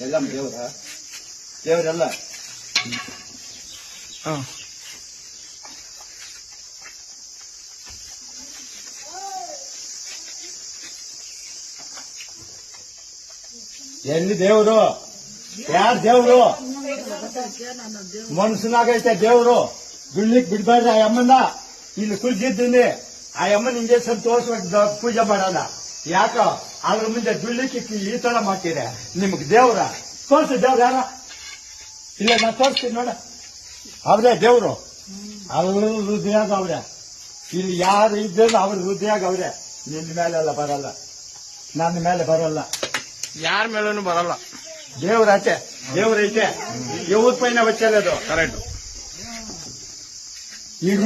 ಎಲ್ಲ ದೇವ್ರ? ದೇವರೆಲ್ಲ? ಎಲ್ಲಿ ದೇವ್ರು? ಯಾರ್ ದೇವ್ರು? ಮನಸ್ಸಿನಾಗೈತೆ ದೇವ್ರು. ಬಿಡ್ಲಿಕ್ ಬಿಡ್ಬೇಡ್ರಿ ಆ ಅಮ್ಮನ ಇಲ್ಲಿ ಕುಳಿತಿದ್ದೀನಿ ಆ ಅಮ್ಮನ ಹಿಂಗೆ ಸಂತೋಷವಾಗಿ ದ- ಪೂಜೆ ಮಾಡಲ್ಲ. ಯಾಕ? ಅದ್ರ ಮುಂದೆ ಬಿಳಿಕ್ಕೆ ಈ ತರ ಮಾಡ್ತೀರಿ. ನಿಮ್ಗೆ ದೇವ್ರ ತೋರ್ಸಿ ದೇವ್ರ ಯಾರ? ಇಲ್ಲ ನಾ ತೋರಿಸ್ತೀನಿ ನೋಡ. ಅವ್ರೇ ದೇವ್ರು. ಅವ್ರ ಹೃದಯ ಅವ್ರೆ. ಇಲ್ಲಿ ಯಾರು ಇದ್ದೇನು ಅವ್ರ ಹೃದಯ ಅವ್ರೆ. ನಿನ್ನ ಮೇಲೆಲ್ಲ ಬರಲ್ಲ. ನನ್ನ ಮೇಲೆ ಬರಲ್ಲ. ಯಾರ ಮೇಲೂ ಬರಲ್ಲ. ದೇವ್ರಾಚೆ ದೇವ್ರೈತೆ ದೇವ್ರ ಪೈನ ಅದು ಕರೆಕ್ಟ್ ಈಗ